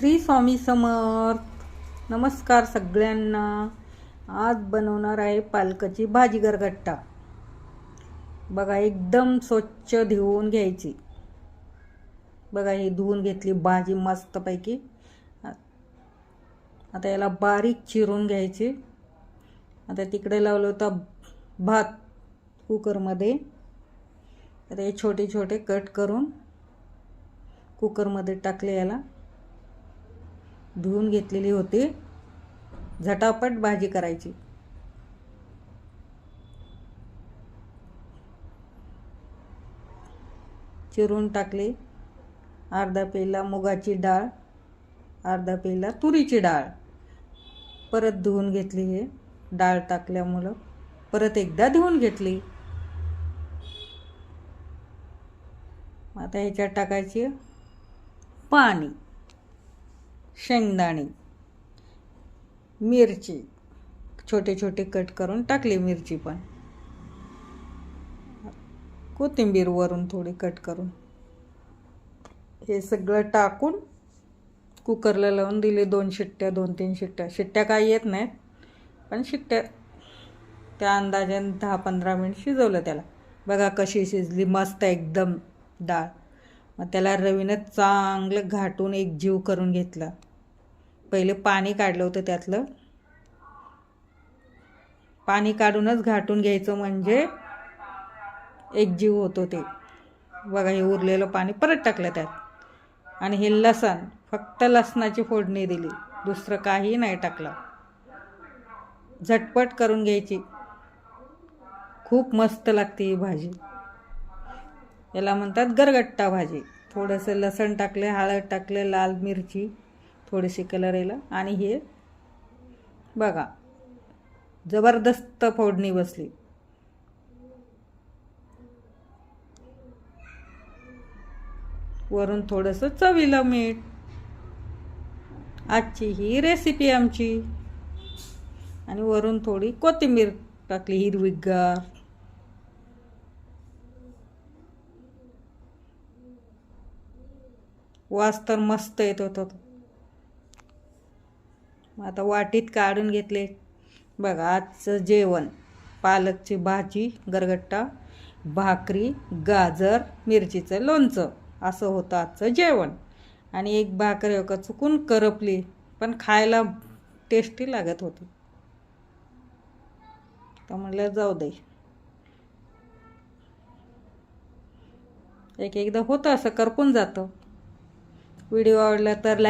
श्री स्वामी समर्थ. नमस्कार सगळ्यांना. आज बनवणार आहे पालकाची भाजी गरगट्टा बघा एकदम स्वच्छ धुवून घ्यायची. बघा ही धुवून घेतली भाजी मस्तपैकी. आता याला बारीक चिरून घ्यायची. आता तिकडे लावलं होतं भात कुकरमध्ये. आता हे छोटे छोटे कट करून कुकरमध्ये टाकले याला. धुवून घेतलेली होती. झटापट भाजी करायची. चिरून टाकली. अर्धा पेला मुगाची डाळ अर्धा पेला तुरीची डाळ. परत धुवून घेतली हे. डाळ टाकल्यामुळं परत एकदा धुवून घेतली. आता ह्याच्यात टाकायची पाणी. शेंगदाणे मिरची छोटे छोटे कट करून टाकली मिरची पण. कोथिंबीर वरून थोडी कट करून. हे सगळं टाकून कुकरला लावून दिले दोन शिट्ट्या दोन तीन शिट्ट्या. शिट्ट्या काही येत नाहीत पण शिट्ट्या. त्या अंदाजाने दहा पंधरा मिनिट शिजवलं त्याला. बघा कशी शिजली मस्त एकदम डाळ. मग त्याला रवीनं चांगलं घाटून एक जीव करून घेतला. पहिले पाणी काढलं होतं त्यातलं. पाणी काढूनच घाटून घ्यायचं म्हणजे एक जीव होतो ते. बघा हे उरलेलं पाणी परत टाकलं त्यात. आणि हे लसण फक्त लसणाची फोडणी दिली. दुसरं काही नाही टाकलं. झटपट करून घ्यायची. खूप मस्त लागते ही भाजी. याला म्हणतात गरगट्टा भाजी. थोडंसं लसण टाकले हळद टाकले लाल मिरची. थोडेसे कलर यायला. आणि हे बघा जबरदस्त फोडणी बसली. वरून थोडंसं चवीला मीठ. आजची ही रेसिपी आमची. आणि वरून थोडी कोथिंबीर टाकली हिरवीगार वास तर मस्त येत होता. आता वाटीत काढून घेतले. बघा आजचं जेवण. पालकची भाजी गरगट्टा भाकरी गाजर मिरचीचं लोणचं. असं होतं आजचं जेवण. आणि एक भाकरी हो चुकून करपली पण खायला टेस्टी लागत होती. तर म्हणलं जाऊ दे. एक एकदा होतं असं करपून जातं. व्हिडिओ आवडला तर लाईक